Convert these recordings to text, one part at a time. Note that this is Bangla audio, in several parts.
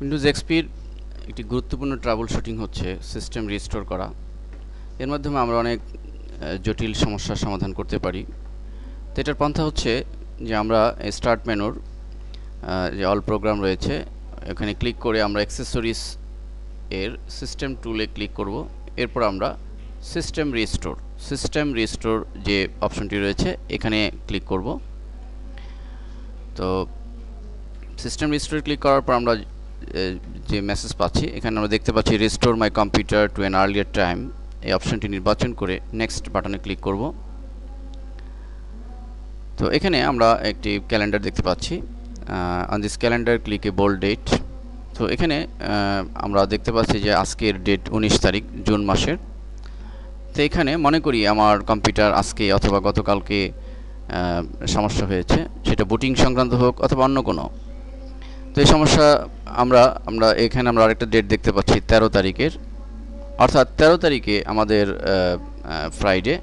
উইন্ডোজ এক্সপির একটি গুরুত্বপূর্ণ ট্রাবল শুটিং হচ্ছে সিস্টেম রিস্টোর করা। এর মাধ্যমে আমরা অনেক জটিল সমস্যার সমাধান করতে পারি। তো এটার পন্থা হচ্ছে যে আমরা স্টার্ট মেনুর যে অল প্রোগ্রাম রয়েছে, এখানে ক্লিক করে আমরা অ্যাক্সেসরিজ এর সিস্টেম টুলে ক্লিক করব। এরপর আমরা সিস্টেম রিস্টোর সিস্টেম রিস্টোর যে অপশনটি রয়েছে, এখানে ক্লিক করব। তো সিস্টেম রিস্টোর ক্লিক করার পর আমরা যে মেসেজ পাচ্ছি, এখানে আমরা দেখতে পাচ্ছি restore my computer to an earlier time এই অপশনটি নির্বাচন করে নেক্সট বাটনে ক্লিক করব। তো এখানে আমরা একটি ক্যালেন্ডার দেখতে পাচ্ছি। On this calendar click a bold date তো এখানে আমরা দেখতে পাচ্ছি যে আজকের ডেট উনিশ তারিখ, জুন মাসের। তো এখানে মনে করি আমার কম্পিউটার আজকে অথবা গতকালকে সমস্যা হয়েছে। সেটা বুটিং সংক্রান্ত হোক অথবা অন্য কোনো। তো এই সমস্যা আমরা আমরা এখানে আমরা আরেকটা ডেট দেখতে পাচ্ছি, তেরো তারিখের। অর্থাৎ তেরো তারিখে আমাদের ফ্রাইডে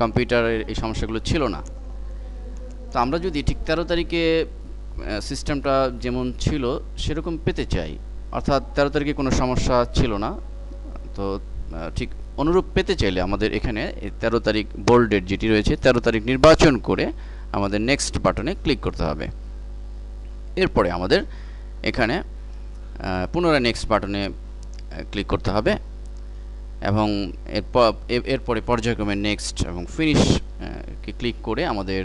কম্পিউটারের এই সমস্যাগুলো ছিল না। তো আমরা যদি ঠিক তেরো তারিখে সিস্টেমটা যেমন ছিল, সেরকম পেতে চাই। অর্থাৎ তেরো তারিখে কোনো সমস্যা ছিল না। তো ঠিক অনুরূপ পেতে চাইলে আমাদের এখানে তেরো তারিখ বোল্ড ডেট যেটি রয়েছে, তেরো তারিখ নির্বাচন করে আমাদের নেক্সট বাটনে ক্লিক করতে হবে। এরপরে আমাদের এখানে পুনরায় নেক্সট বাটনে ক্লিক করতে হবে এবং এরপর এরপরে পর্যায়ক্রমে নেক্সট এবং ফিনিশ ক্লিক করে আমাদের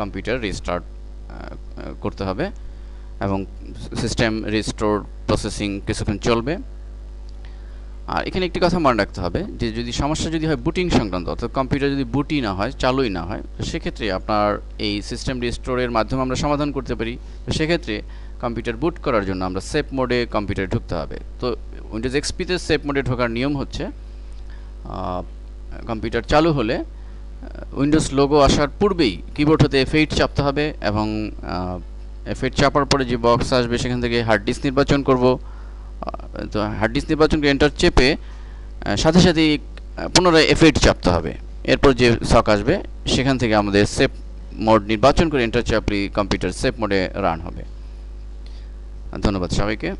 কম্পিউটার রিস্টার্ট করতে হবে এবং সিস্টেম রিস্টোর প্রসেসিং কিছুক্ষণ চলবে। আর এখানে একটি কথা মনে রাখতে হবে যে যদি সমস্যা যদি হয় বুটিং সংক্রান্ত, অর্থাৎ কম্পিউটার যদি বুটই না হয়, চালুই না হয়, তো সেক্ষেত্রে আপনার এই সিস্টেম রিস্টোরের মাধ্যমে আমরা সমাধান করতে পারি। তো সেক্ষেত্রে কম্পিউটার বুট করার জন্য আমরা সেফ মোডে কম্পিউটারে ঢুকতে হবে। তো উইন্ডোজ এক্সপিতে সেফ মোডে ঢোকার নিয়ম হচ্ছে কম্পিউটার চালু হলে উইন্ডোজ লোগো আসার পূর্বেই কিবোর্ড হতে এফ চাপতে হবে এবং এফ চাপার পরে যে বক্স আসবে সেখান থেকে হার্ড ডিস্ক নির্বাচন করব। তো হার্ড ডিস্ক নির্বাচন করে এন্টার চেপে সাথে সাথে পুনরায় এফ এইট চাপতে হবে। এরপর যে শক আসবে, সেখান থেকে আমাদের সেফ মোড নির্বাচন করে এন্টার চাপলি কম্পিউটার সেফ মোডে রান হবে। ধন্যবাদ সবাইকে।